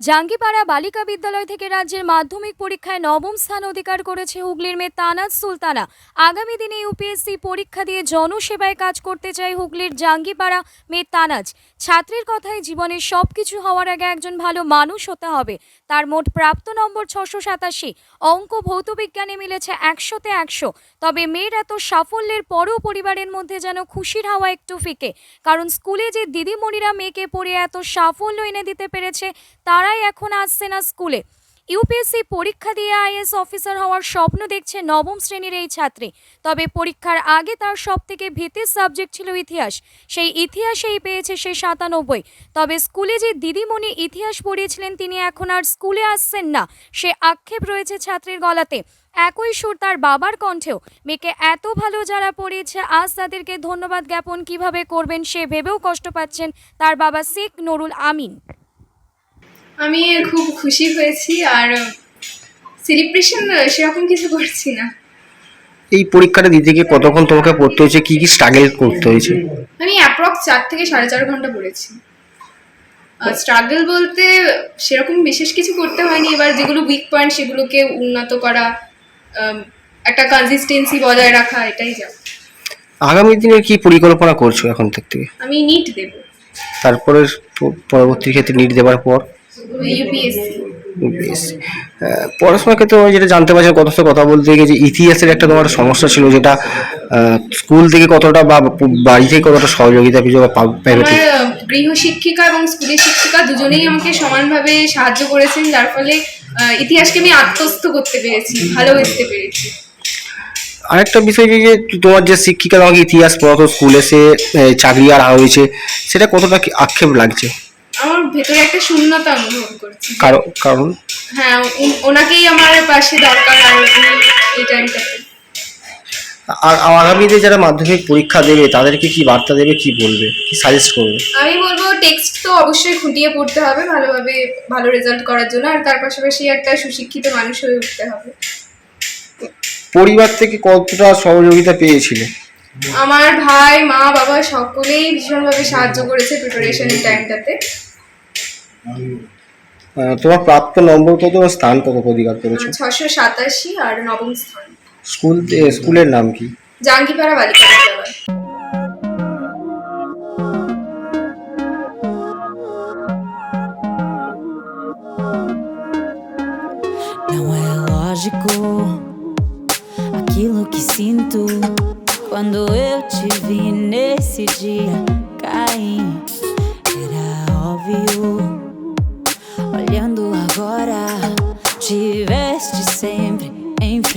জাঙ্গিপাড়া বালিকা বিদ্যালয় থেকে রাজ্যের মাধ্যমিক পরীক্ষায় নবম স্থান অধিকার করেছে হুগলির মেয়ে তানাজ সুলতানা। আগামী দিনে ইউপিএসসি পরীক্ষা দিয়ে জনসেবায় কাজ করতে চায় হুগলির জাঙ্গিপাড়া মেয়ে তানাজ। ছাত্রীর কথায় জীবনের সব কিছু হওয়ার আগে একজন ভালো মানুষ হতে হবে। তার মোট প্রাপ্ত নম্বর ছশো সাতাশি। অঙ্ক ভৌত বিজ্ঞানে মিলেছে একশোতে একশো। তবে মেয়ের এত সাফল্যের পরও পরিবারের মধ্যে যেন খুশির হাওয়া একটু ফিকে। কারণ স্কুলে যে দিদিমণিরা মেয়েকে পড়ে এত সাফল্য এনে দিতে পেরেছে তারাই এখন আসছে না স্কুলে। ইউপিএসসি পরীক্ষা দিয়ে আইএস অফিসার হওয়ার স্বপ্ন দেখছে নবম শ্রেণির এই ছাত্রী। তবে পরীক্ষার আগে তার সব থেকে ভীতির সাবজেক্ট ছিল ইতিহাস। সেই ইতিহাসেই পেয়েছে সে সাতানব্বই। তবে স্কুলে যে দিদিমণি ইতিহাস পড়িয়েছিলেন, তিনি এখন আর স্কুলে আসছেন না। সে আক্ষেপ রয়েছে ছাত্রীর গলাতে। একই সুর তার বাবার কণ্ঠেও। মেয়েকে এত ভালো যারা পড়িয়েছে, আজ তাদেরকে ধন্যবাদ জ্ঞাপন কীভাবে করবেন সে ভেবেও কষ্ট পাচ্ছেন তার বাবা শেখ নুরুল আমিন। আমি খুব খুশি হয়েছি আর সেলিব্রেশন সেরকম কিছু করছি না। এই পরীক্ষাটা দিতে গিয়ে কতক্ষণ তোমাকে পড়তে হয়েছে? কি কি স্ট্রাগল করতে হয়েছে? আমি অ্যাপ্রক্স চার থেকে সাড়ে চার ঘণ্টা পড়েছি। স্ট্রাগল বলতে সেরকম বিশেষ কিছু করতে হয়নি। এবার যেগুলো উইক পয়েন্ট সেগুলোকে উন্নত করা একটা কনসিস্টেন্সি বজায় রাখা এটাই যা। আগামী দিনে কি পরিকল্পনা করছ এখন থেকে? আমি নিট দেব। তারপরে পরবর্তী ক্ষেত্রে নিট দেওয়ার পর? ইউপিএসসি পড়াশোনার ক্ষেত্রে আমি যেটা জানতে পারছি কত কথা বলতে গিয়ে যে ইতিহাসের একটা তোমার সমস্যা ছিল যেটা স্কুল থেকে কতটা বা বাড়ি থেকে কতটা সহযোগিতা পেয়েছ বা পেয়েছ গৃহ শিক্ষিকা এবং স্কুলের শিক্ষিকা দুজনেই আমাকে সমানভাবে সাহায্য করেছেন যার ফলে ইতিহাসকে আমি আত্মস্থ করতে পেরেছি ভালো করতে পেরেছি। আরেকটা বিষয় যে তোমার যে শিক্ষিকা তোমাকে ইতিহাস পড়াতো স্কুলে সে চাকরি আর হয়েছে সেটা কতটা আক্ষেপ লাগছে? আমার ভেতরে একটা শূন্যতা অনুভব করছি। কারণ কারণ? হ্যাঁ ওনাকেই আমার পাশে দরকার আর এই টাইমটাতে। আর আগামীতে যারা মাধ্যমিক পরীক্ষা দেবে তাদেরকে কি বার্তা দেবে কি বলবে কি সাজেস্ট করবে? আমি বলব টেক্সট তো অবশ্যই খুঁটিয়ে পড়তে হবে ভালোভাবে ভালো রেজাল্ট করার জন্য আর তার পাশাপাশি একটা সুশিক্ষিত মানুষ হয়ে উঠতে হবে। পরিবার থেকে কতটা সহযোগিতা পেয়েছিলে? আমার ভাই মা বাবা সকলেই ভীষণভাবে সাহায্য করেছে প্রিপারেশন টাইমটাতে তোমার প্রাপ্ত নম্বর কত বা স্থান কত অধিকার করেছ ছশো সাতাশি আর নবম স্থান স্কুল এ, স্কুলের নাম কি জাঙ্গিপাড়া বালিকা বিদ্যালয় Não é lógico aquilo que sinto quando eu te vi nesse dia cair. Era óbvio.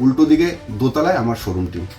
উল্টো দিকে দোতলায় আমার শোরুমটি